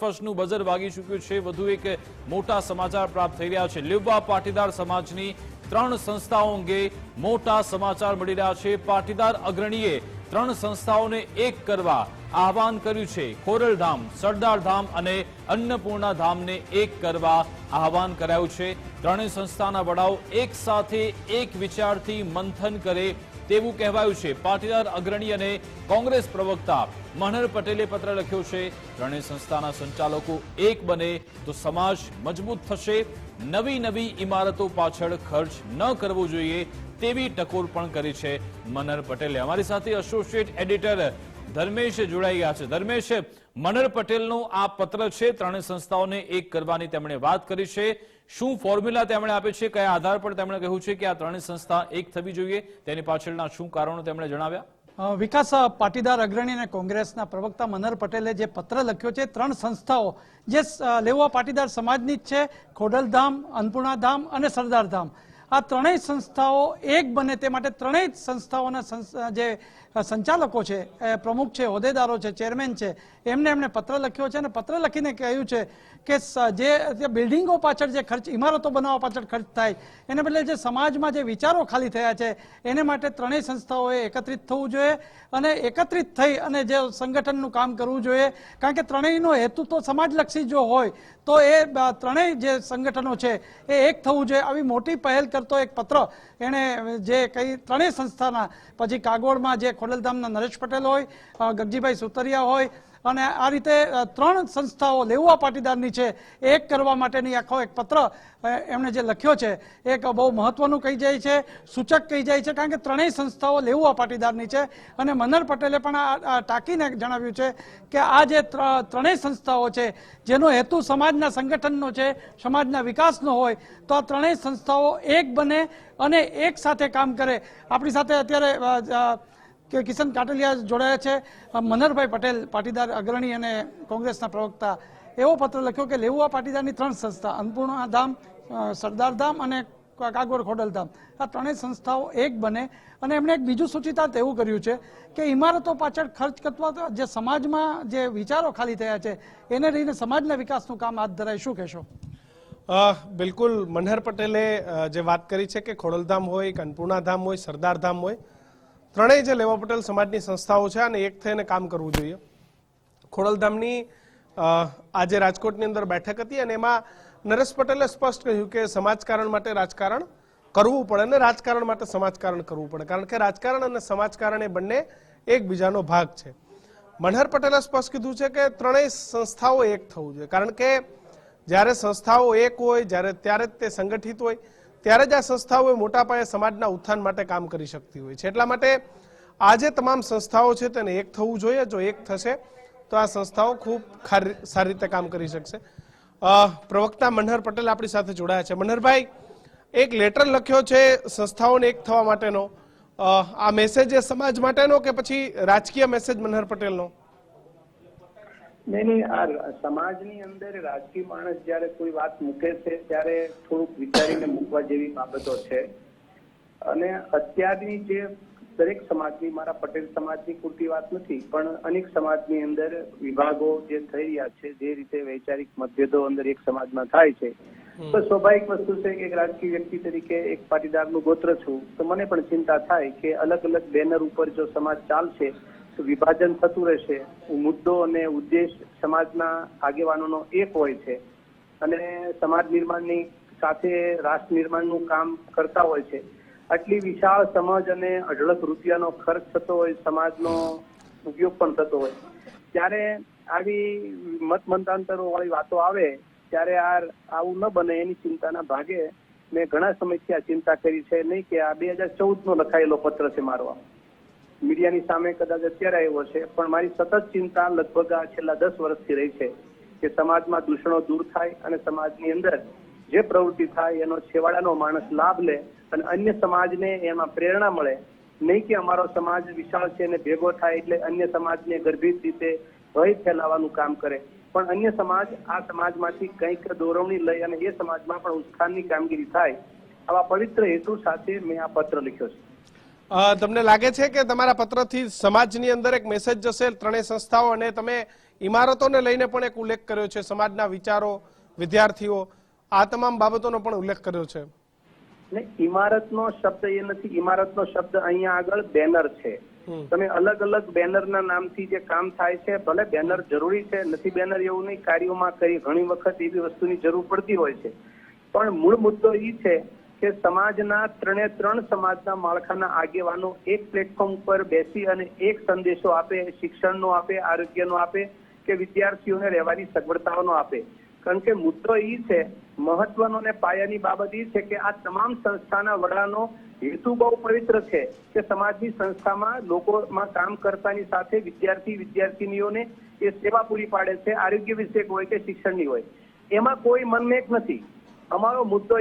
ફર્સ્ટનું buzzer વાગી ચૂક્યું છે. વધુ એક મોટા સમાચાર પ્રાપ્ત થઈ રહ્યા છે. લીંબા પાટીદાર સમાજની ત્રણ સંસ્થાઓ અંગે મોટા સમાચાર મળી રહ્યા છે. પાટીદાર અગ્રણીએ ત્રણ સંસ્થાઓને એક કરવા આહવાન કર્યું છે. ખોરલધામ સરદાર ધામ અને અન્નપૂર્ણા ધામને એક કરવા આહવાન કરાયું છે. ત્રણેય સંસ્થાના વડાઓ એક સાથે એક વિચારથી મંથન કરે તેવું કહેવાયું છે. પાટીદાર અગ્રણી અને કોંગ્રેસ પ્રવક્તા મનહર પટેલે પત્ર લખ્યો છે, ત્રણેય સંસ્થાના સંચાલકો એક બને તો સમાજ મજબૂત થશે. નવી નવી ઇમારતો પાછળ ખર્ચ ન કરવો જોઈએ તેવી ટકોર પણ કરી છે મનહર પટેલે. અમારી સાથે એસોસિએટ એડિટર ધર્મેશ જોડાઈ ગયા છે. ધર્મેશ, મનર પટેલનો આ પત્ર છે, ત્રણેય સંસ્થાઓને એક કરવાની તેમણે વાત કરી છે. શું ફોર્મ્યુલા તેમણે આપે છે, કયા આધાર પર તેમણે કહ્યું છે કે આ ત્રણેય સંસ્થા એક થવી જોઈએ? તેની પાછળના શું કારણો તેમણે જણાવ્યા? વિકાસ પાટીદાર અગ્રણી અને કોંગ્રેસના પ્રવક્તા મનર પટેલે જે પત્ર લખ્યો છે, ત્રણ સંસ્થાઓ, જે લેવા પાટીદાર સમાજની જ છે, ખોડલધામ, અન્નપૂર્ણાધામ અને સરદાર ધામ આ ત્રણેય સંસ્થાઓ એક બને તે માટે ત્રણેય સંસ્થાઓના સંસ- જે સંચાલકો છે પ્રમુખ છે, હોદ્દેદારો છે, ચેરમેન છે, એમને એમણે પત્ર લખ્યો છે અને પત્ર લખીને કહ્યું છે કે જે બિલ્ડિંગો પાછળ જે ખર્ચ, ઇમારતો બનાવવા પાછળ ખર્ચ થાય, એને બદલે જે સમાજમાં જે વિચારો ખાલી થયા છે, એને માટે ત્રણેય સંસ્થાઓએ એકત્રિત થવું જોઈએ અને એકત્રિત થઈ અને જે સંગઠનનું કામ કરવું જોઈએ. કારણ કે ત્રણેયનો હેતુ તો સમાજલક્ષી જો હોય, તો એ ત્રણેય જે સંગઠનો છે, એ એક થવું જોઈએ. આવી મોટી પહેલ કરતો એક પત્ર. એણે જે કઈ ત્રણેય સંસ્થાના, પછી કાગોળમાં જે ખોડલધામના નરેશ પટેલ હોય ગગજીભાઈ સુતરિયા હોય અને આ રીતે ત્રણ સંસ્થાઓ લેઉવા પાટીદારની છે, એક કરવા માટેની આખો એક પત્ર એમણે જે લખ્યો છે, એક બહુ મહત્વનું કહી જાય છે, સૂચક કહી જાય છે, કારણ કે ત્રણેય સંસ્થાઓ લેઉવા પાટીદારની છે. અને મનર પટેલે પણ ટાંકીને જણાવ્યું છે કે આ જે ત્ર- ત્રણેય સંસ્થાઓ છે, જેનો હેતુ સમાજના સંગઠનનો છે, સમાજના વિકાસનો હોય, તો આ ત્રણેય સંસ્થાઓ એક બને અને એક સાથે કામ કરે. આપણી સાથે અત્યારે કે કિશન કાટલિયા જોડાયા છે. મનહરભાઈ પટેલ, પાટીદાર અગ્રણી અને કોંગ્રેસના પ્રવક્તા, એવો પત્ર લખ્યો કે લેવુઆ પાટીદારની ત્રણ સંસ્થા, અન્નપૂર્ણા ધામ સરદાર ધામ અને કાગોર ખોડલ ધામ. આ ત્રણેય સંસ્થાઓ એક બને અને એમણે એક બીજું સૂચિતાર્થ એવું કર્યું છે કે ઇમારતો પાછળ ખર્ચ કરવા જે સમાજમાં જે વિચારો ખાલી થયા છે, એને લઈને સમાજના વિકાસનું કામ હાથ ધરાય. શું કહેશો? બિલકુલ મનહર પટેલે જે વાત કરી છે કે ખોડલધામ હોય કે અન્નપૂર્ણા ધામ હોય, સરદાર ધામ હોય ત્રણેય જે લેવા પટેલ સમાજની સંસ્થાઓ છે અને એક થઈને કામ કરવું જોઈએ. ખોડલધામની આજે રાજકોટની અંદર બેઠક હતી અને એમાં નરેશ પટેલે સ્પષ્ટ કહ્યું કે સમાજકારણ માટે રાજકારણ કરવું પડે અને રાજકારણ માટે સમાજકારણ કરવું પડે. કારણ કે રાજકારણ અને સમાજકારણ એ બંને એકબીજાનો ભાગ છે. મનહર પટેલે સ્પષ્ટ કીધું છે કે ત્રણેય સંસ્થાઓ એક થવું જોઈએ. કારણ કે જ્યારે સંસ્થાઓ એક હોય, જ્યારે ત્યારે જ તે સંગઠિત હોય ત્યારે જ આ સંસ્થાઓ મોટા પાયે સમાજના ઉત્થાન માટે કામ કરી શકતી હોય છે. એટલા માટે આજે તમામ સંસ્થાઓ છે તેને એક થવું જોઈએ. જો એક થશે, તો આ સંસ્થાઓ ખૂબ સારી રીતે કામ કરી શકશે. પ્રવક્તા મનહર પટેલ આપણી સાથે જોડાયા છે. મનહરભાઈ, એક લેટર લખ્યો છે સંસ્થાઓને એક થવા માટેનો. આ મેસેજ એ સમાજ માટેનો કે પછી રાજકીય મેસેજ મનહર પટેલનો? નહીં નહીં આ સમાજની અંદર રાજકીય માણસ જ્યારે કોઈ વાત મૂકે છે ત્યારે થોડુંક વિચારીને મૂકવા જેવી બાબતો છે. અને અત્યારની જે દરેક સમાજની મારા પટેલ સમાજની પૂરતી વાત નથી પણ અનેક સમાજની અંદર વિભાગો જે થઈ રહ્યા છે જે રીતે વૈચારિક મતભેદો અંદર એક સમાજમાં થાય છે. તો સ્વાભાવિક વસ્તુ છે કે એક રાજકીય વ્યક્તિ તરીકે એક પાટીદારનું ગોત્ર છું તો મને પણ ચિંતા થાય કે અલગ અલગ બેનર ઉપર જો સમાજ ચાલશે વિભાજન થતું રહેશે. મુદ્દો અને ઉદ્દેશ સમાજના આગેવાનોનો એક હોય છે. અને સમાજ નિર્માણની સાથે રાષ્ટ્ર નિર્માણનું કામ કરતા હોય છે. આટલી વિશાળ સમજ અને અઢળક રૂપિયાનો ખર્ચ થતો હોય, સમાજનો ઉપયોગ પણ થતો હોય. ત્યારે આવી મત મતાંતરો વાળી વાતો આવે, ત્યારે આ આવું ન બને એની ચિંતાના ભાગે મેં ઘણા સમયથી આ ચિંતા કરી છે. નહીં કે આ બે હજાર ચૌદ નો લખાયેલો પત્ર છે મારો. મીડિયાની સામે કદાચ અત્યારે આવ્યો છે, પણ મારી સતત ચિંતા લગભગ આ છેલ્લા દસ વર્ષથી રહી છે કે સમાજમાં દૂષણો દૂર થાય અને સમાજની અંદર જે પ્રવૃત્તિ થાય એનો છેવાડાનો માણસ લાભ લે અને અન્ય સમાજને એમાં પ્રેરણા મળે. નહીં કે અમારો સમાજ વિશાળ છે અને ભેગો થાય એટલે અન્ય સમાજને ગર્ભિત રીતે ભય ફેલાવાનું કામ કરે. પણ અન્ય સમાજ આ સમાજમાંથી કંઈક દોરવણી લઈ અને એ સમાજમાં પણ ઉત્થાનની કામગીરી થાય, આવા પવિત્ર હેતુ સાથે મેં આ પત્ર લખ્યો છે. તમને લાગે છે કે તમારા પત્રથી સમાજની અંદર એક મેસેજ જશે ત્રણેય સંસ્થાઓ અને તમે ઇમારતોને લઈને પણ એક ઉલ્લેખ કર્યો છે સમાજના વિચારો વિદ્યાર્થીઓ આ તમામ બાબતોનો પણ ઉલ્લેખ કર્યો છે. ઇમારતનો શબ્દ એ નથી ઇમારતનો શબ્દ અહીંયા આગળ બેનર છે. તમે અલગ અલગ બેનરના નામથી જે કામ થાય છે ભલે બેનર જરૂરી છે નથી બેનર એવું નહીં કાર્યોમાં કરી ઘણી વખત એવી વસ્તુની જરૂર પડતી હોય છે. પણ મૂળ મુદ્દો એ છે કે સમાજના ત્રણે ત્રણ સમાજના માળખાના આગેવાનો એક પ્લેટફોર્મ પર બેસી અને એક સંદેશો આપે, શિક્ષણનો આપે, આરોગ્યનો આપે કે વિદ્યાર્થીઓને રહેવાની સગવડતાઓનો આપે. કારણ કે મુદ્દો એ છે, મહત્વનો અને પાયાની બાબત એ છે કે આ તમામ સંસ્થાના વડાનો હેતુ બહુ પવિત્ર છે કે સમાજની સંસ્થામાં લોકોમાં કામ કરતાની સાથે વિદ્યાર્થી વિદ્યાર્થિનીઓને એ સેવા પૂરી પાડે છે, આરોગ્ય વિષયક હોય કે શિક્ષણની હોય. એમાં કોઈ મનમેક નથી. અમારો મુદ્દો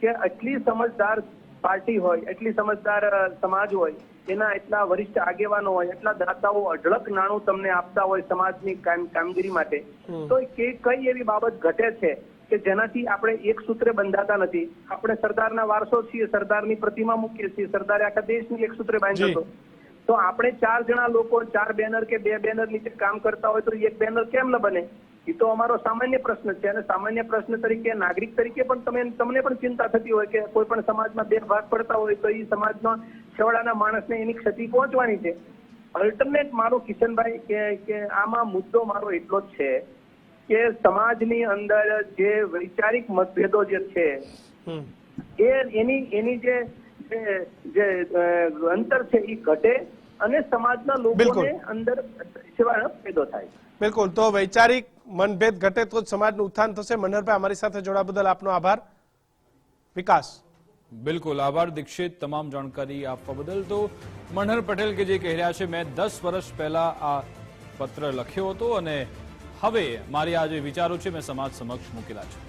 કે એટલી સમજદાર પાર્ટી હોય એટલી સમજદાર સમાજ હોય એના એટલા વરિષ્ઠ આગેવાનો હોય એટલા દાતાઓ અઢળક નાણું તમને આપતા હોય સમાજની કામગીરી માટે તો કે કઈ એવી બાબત ઘટે છે કે જેનાથી આપણે એક સૂત્રે બંધાતા નથી? આપણે સરદારના વારસો છીએ સરદારની પ્રતિમા મૂકીએ છીએ સરદારે આખા દેશની એક સૂત્રે બાંધ્યો હતો. તો આપણે ચાર જણા લોકો ચાર બેનર કે બે બેનર નીચે કામ કરતા હોય તો એક બેનર કેમ ન બને? એ તો અમારો સામાન્ય પ્રશ્ન છે. અને સામાન્ય પ્રશ્ન તરીકે નાગરિક તરીકે પણ તમે તમને પણ ચિંતા થતી હોય કે કોઈ પણ સમાજમાં બે ભાગ પડતા હોય તો એ સમાજનો છેવાડાના માણસને એની ક્ષતિ પહોંચવાની છે. અલ્ટરનેટ મારો કિશનભાઈ કે કે આમાં મુદ્દો મારો એટલો જ છે કે સમાજની અંદર જે વૈચારિક મતભેદો જે છે એ એની એની જે જે- અંતર છે એ ઘટે અને સમાજના લોકોને અંદર સેવાનો પેદો થાય. બિલકુલ. તો વૈચારિક મનભેદ ઘટે તો જ સમાજનું ઉત્થાન થશે. મનહરભાઈ, અમારી સાથે જોડા બદલ આપનો આભાર. વિકાસ. બિલકુલ, આભાર દીક્ષિત. તમામ જાણકારી આપવા બદલ તો મનહર પટેલ કે જે કહી રહ્યા છે, મેં દસ વર્ષ પહેલા આ પત્ર લખ્યો હતો અને હવે મારી આ જે વિચારો છે, મેં સમાજ સમક્ષ મૂકેલા છે.